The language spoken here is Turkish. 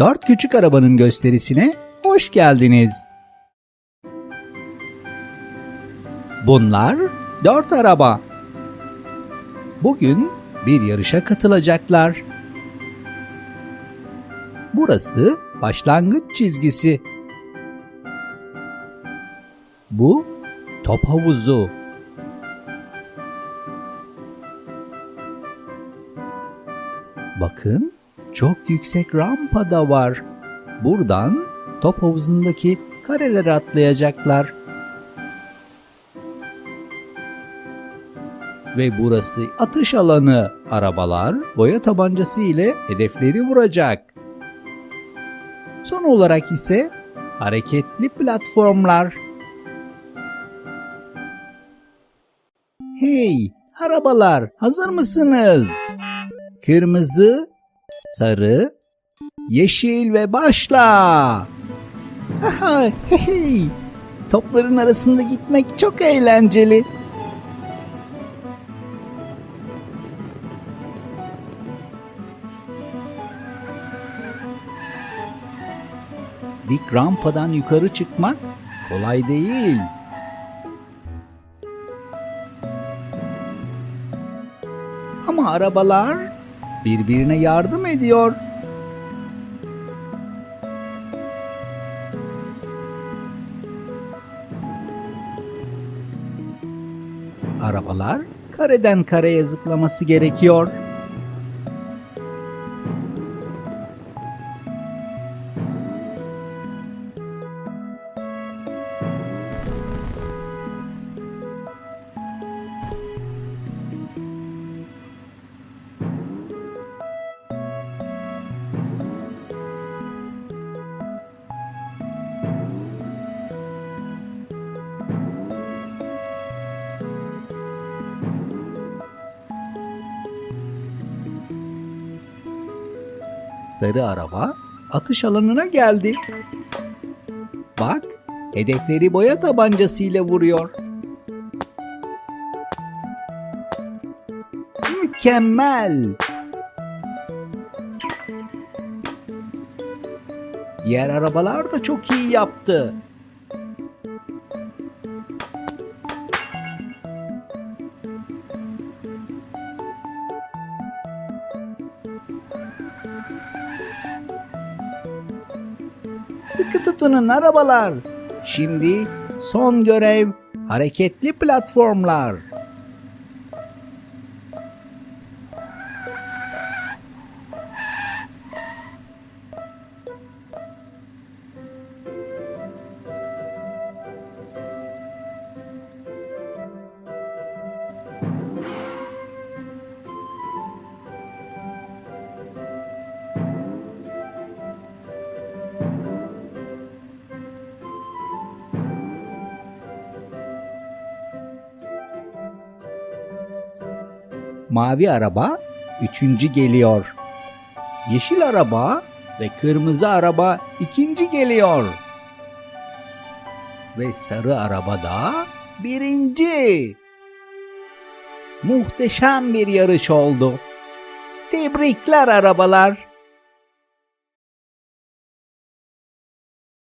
Dört küçük arabanın gösterisine hoş geldiniz. Bunlar dört araba. Bugün bir yarışa katılacaklar. Burası başlangıç çizgisi. Bu top havuzu. Bakın çok yüksek rampa da var. Buradan top havuzundaki karelere atlayacaklar. Ve burası atış alanı. Arabalar boya tabancası ile hedefleri vuracak. Son olarak ise hareketli platformlar. Hey, arabalar, hazır mısınız? Kırmızı, sarı, yeşil ve başla. Aha, hey, topların arasında gitmek çok eğlenceli. Dik rampadan yukarı çıkmak kolay değil. Ama arabalar birbirine yardım ediyor. Arabalar kareden kareye zıplaması gerekiyor. Sarı araba atış alanına geldi. Bak, hedefleri boya tabancasıyla vuruyor. Mükemmel. Diğer arabalar da çok iyi yaptı. Sıkı tutunun arabalar. Şimdi son görev hareketli platformlar. Mavi araba üçüncü geliyor. Yeşil araba ve kırmızı araba ikinci geliyor. Ve sarı araba da birinci. Muhteşem bir yarış oldu. Tebrikler arabalar.